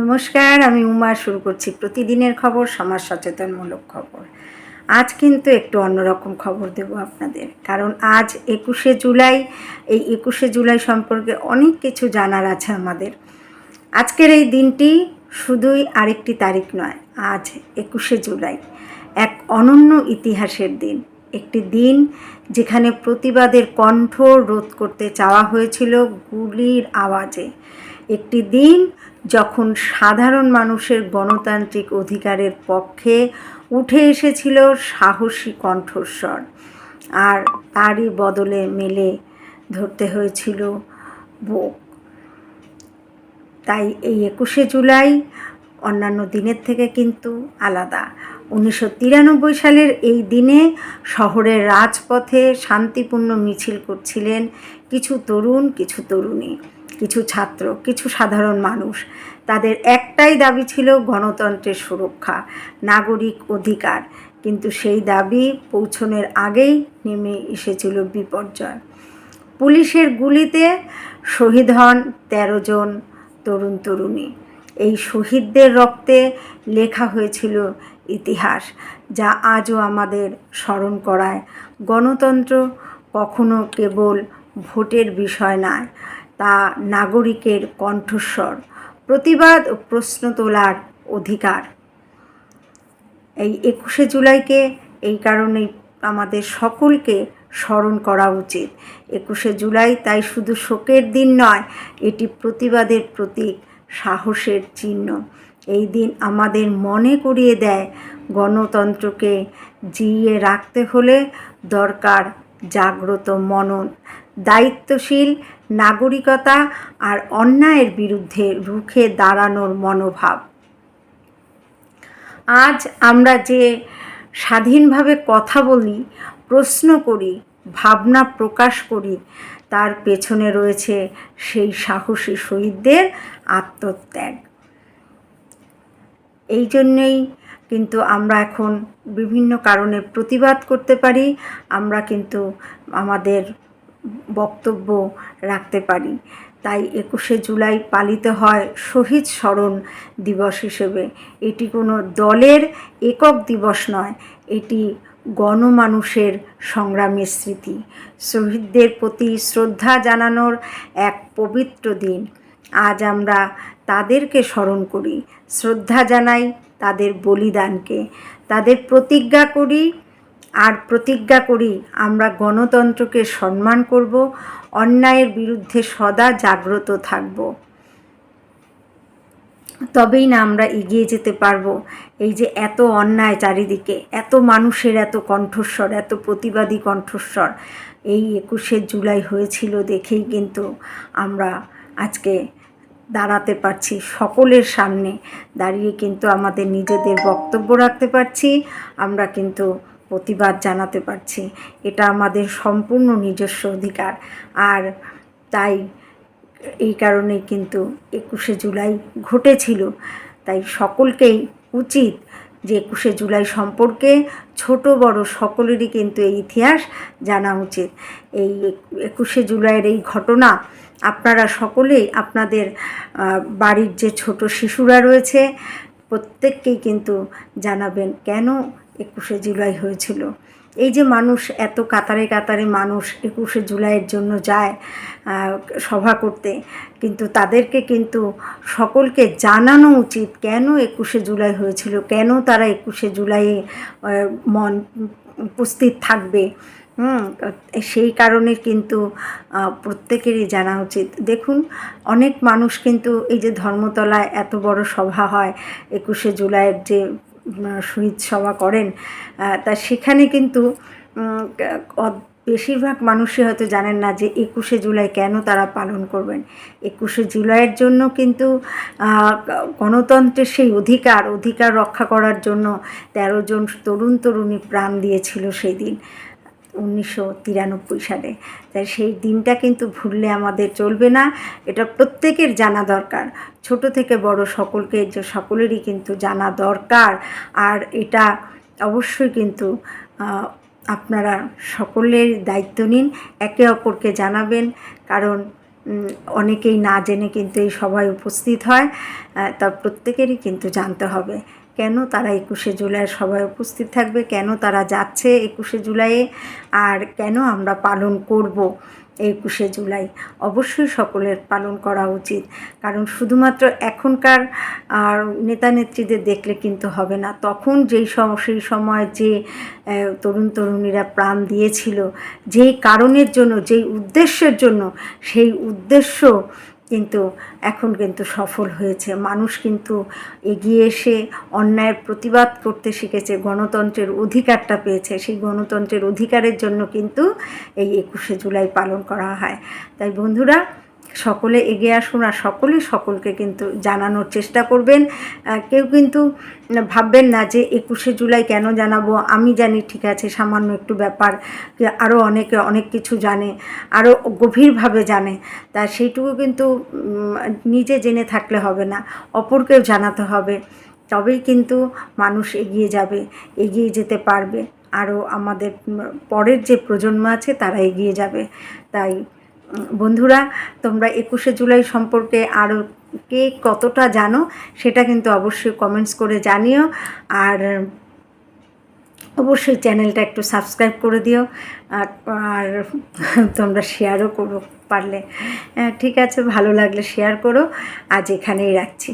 নমস্কার, আমি উমা। শুরু করছি প্রতিদিনের খবর সমাজ সচেতনমূলক খবর। আজ কিন্তু একটু অন্যরকম খবর দেব আপনাদের। কারণ আজ একুশে জুলাই, এই একুশে জুলাই সম্পর্কে অনেক কিছু জানার আছে আমাদের। আজকের এই দিনটি শুধুই আরেকটি তারিখ নয়, আজ একুশে জুলাই। এক অনন্য ইতিহাসের দিন। একটি দিন যেখানে প্রতিবাদের কণ্ঠ রোধ করতে চাওয়া হয়েছিল গুলির আওয়াজে। একটি দিন যখন সাধারণ মানুষের গণতান্ত্রিক অধিকারের পক্ষে উঠে এসেছিল সাহসী কণ্ঠস্বর, আর তারই বদলে মেলে ধরতে হয়েছিল বুক। তাই এই একুশে জুলাই অন্যান্য দিনের থেকে কিন্তু আলাদা। উনিশশো তিরানব্বই সালের এই দিনে শহরের রাজপথে শান্তিপূর্ণ মিছিল করছিলেন কিছু তরুণ, কিছু তরুণী। কিছু ছাত্র, কিছু সাধারণ মানুষ। তাদের একটাই দাবি ছিল গণতন্ত্রের সুরক্ষা, নাগরিক অধিকার। কিন্তু সেই দাবি পৌঁছনের আগেই নেমে এসেছিল বিপর্যয়। পুলিশের গুলিতে শহীদ হন তেরো জন তরুণ তরুণী। এই শহীদদের রক্তে লেখা হয়েছিল ইতিহাস, যা আজও আমাদের স্মরণ করায়। গণতন্ত্র কখনো কেবল ভোটের বিষয় নয় তা নাগরিকের কণ্ঠস্বর, প্রতিবাদ ও প্রশ্ন তোলার অধিকার। এই একুশে জুলাইকে এই কারণেই আমাদের সকলকে স্মরণ করা উচিত। একুশে জুলাই তাই শুধু শোকের দিন নয়, এটি প্রতিবাদের প্রতীক, সাহসের চিহ্ন। এই দিন আমাদের মনে করিয়ে দেয় গণতন্ত্রকে, জিইয়ে রাখতে হলে দরকার জাগ্রত মনন। দায়িত্বশীল, নাগরিকতা আর অন্যায়ের বিরুদ্ধে রুখে দাঁড়ানোর মনোভাব। আজ আমরা যে স্বাধীনভাবে কথা বলি, প্রশ্ন করি, ভাবনা প্রকাশ করি, তার পেছনে রয়েছে সেই সাহসী শহীদদের আত্মত্যাগ। এই জন্যেই কিন্তু আমরা এখন বিভিন্ন কারণে প্রতিবাদ করতে পারি, আমরা কিন্তু আমাদের বক্তব্য রাখতে পারি। তাই একুশে জুলাই পালিত হয় শহীদ স্মরণ দিবস হিসেবে। এটি কোনো দলের একক দিবস নয়, এটি গণমানুষের সংগ্রামের স্মৃতি। শহীদদের প্রতি শ্রদ্ধা জানানোর এক পবিত্র দিন। আজ আমরা তাদেরকে স্মরণ করি। শ্রদ্ধা জানাই তাদের বলিদানকে। তাদের প্রতিজ্ঞা করি আর প্রতিজ্ঞা করি, আমরা গণতন্ত্রকে সম্মান করব, অন্যায়ের বিরুদ্ধে সদা জাগ্রত থাকব। তবেই না আমরা এগিয়ে যেতে পারব। এই যে এত অন্যায় চারিদিকে, এত মানুষের এত কণ্ঠস্বর, এত প্রতিবাদী কণ্ঠস্বর, এই একুশে জুলাই হয়েছিল দেখেই কিন্তু আমরা আজকে দাঁড়াতে পারছি সকলের সামনে। দাঁড়িয়ে কিন্তু আমাদের নিজেদের বক্তব্য রাখতে পারছি। আমরা কিন্তু প্রতিবাদ জানাতে পারছি। এটা আমাদের সম্পূর্ণ নিজস্ব অধিকার। আর তাই এই কারণেই কিন্তু একুশে জুলাই ঘটেছিল। তাই সকলকেই উচিত যে একুশে জুলাই সম্পর্কে ছোট, বড় সকলেরই কিন্তু এই ইতিহাস জানা উচিত। এই একুশে জুলাইয়ের এই ঘটনা আপনারা সকলেই, আপনাদের বাড়ির যে ছোট শিশুরা রয়েছে, প্রত্যেককেই কিন্তু জানাবেন। কেন একুশে জুলাই হয়েছিল। এই যে মানুষ এত কাতারে কাতারে মানুষ একুশে জুলাইয়ের জন্য যায় সভা করতে, কিন্তু তাদেরকে কিন্তু সকলকে জানানো উচিত কেন একুশে জুলাই হয়েছিল, কেন তারা একুশে জুলাইয়ে মন উপস্থিত থাকবে। হুম, সেই কারণে কিন্তু প্রত্যেকেরই জানা উচিত। দেখুন, অনেক মানুষ কিন্তু এই যে ধর্মতলায় এত বড় সভা হয়, একুশে জুলাইয়ের যে শহীদ সভা করেন। তা সেখানে কিন্তু বেশিরভাগ মানুষই হয়তো জানেন না যে একুশে জুলাই কেন তারা পালন করবেন। একুশে জুলাইয়ের জন্য কিন্তু গণতন্ত্রের সেই অধিকার অধিকার রক্ষা করার জন্য তেরো জন তরুণ তরুণী প্রাণ দিয়েছিল সেই দিন। উনিশশো তিরানব্বই সালে। তাই সেই দিনটা কিন্তু ভুললে আমাদের চলবে না, এটা প্রত্যেকের জানা দরকার। ছোট থেকে বড় সকলকে যে সকলেরই কিন্তু জানা দরকার। আর এটা অবশ্যই কিন্তু আপনারা সকলের দায়িত্ব নিন, একে অপরকে জানাবেন। কারণ অনেকেই না জেনে কিন্তু এই সবাই উপস্থিত হয় তা প্রত্যেকেরই কিন্তু জানতে হবে। কেন তারা একুশে জুলাই সবাই উপস্থিত থাকবে? কেন তারা যাচ্ছে একুশে জুলাইয়ে? আর কেন আমরা পালন করব একুশে জুলাই? অবশ্যই সকলের পালন করা উচিত। কারণ শুধুমাত্র এখনকার নেতা নেত্রীদের দেখলে কিন্তু হবে না। তখন যেই সম, সেই সময় যে তরুণ তরুণীরা প্রাণ দিয়েছিল, যেই কারণের জন্য, যেই উদ্দেশ্যের জন্য, সেই উদ্দেশ্য কিন্তু এখন কিন্তু সফল হয়েছে। মানুষ কিন্তু এগিয়ে এসে অন্যায়ের প্রতিবাদ করতে শিখেছে, গণতন্ত্রের অধিকারটা পেয়েছে। সেই গণতন্ত্রের অধিকারের জন্য কিন্তু এই একুশে জুলাই পালন করা হয়। তাই বন্ধুরা সকলে এগিয়ে আসুন আর সকলে সকলকে কিন্তু জানানোর চেষ্টা করবেন। কেউ কিন্তু ভাববেন না যে একুশে জুলাই কেন জানাব, আমি জানি ঠিক আছে, সামান্য একটু ব্যাপার আরও অনেকে অনেক কিছু জানে আরও গভীরভাবে জানে। তা সেইটুকু কিন্তু নিজে জেনে থাকলে হবে না, অপরকেও জানাতে হবে। তবেই কিন্তু মানুষ এগিয়ে যাবে, এগিয়ে যেতে পারবে। আরও আমাদের পরের যে প্রজন্ম আছে তারা এগিয়ে যাবে। তাই বন্ধুরা তোমরা একুশে জুলাই সম্পর্কে আরও কে কতটা জানো সেটা কিন্তু অবশ্যই কমেন্টস করে জানিও। আর অবশ্যই চ্যানেলটা একটু সাবস্ক্রাইব করে দিও। আর তোমরা শেয়ারও করো পারলে। হ্যাঁ, ঠিক আছে ভালো লাগলে শেয়ার করো। আজ এখানেই রাখছি।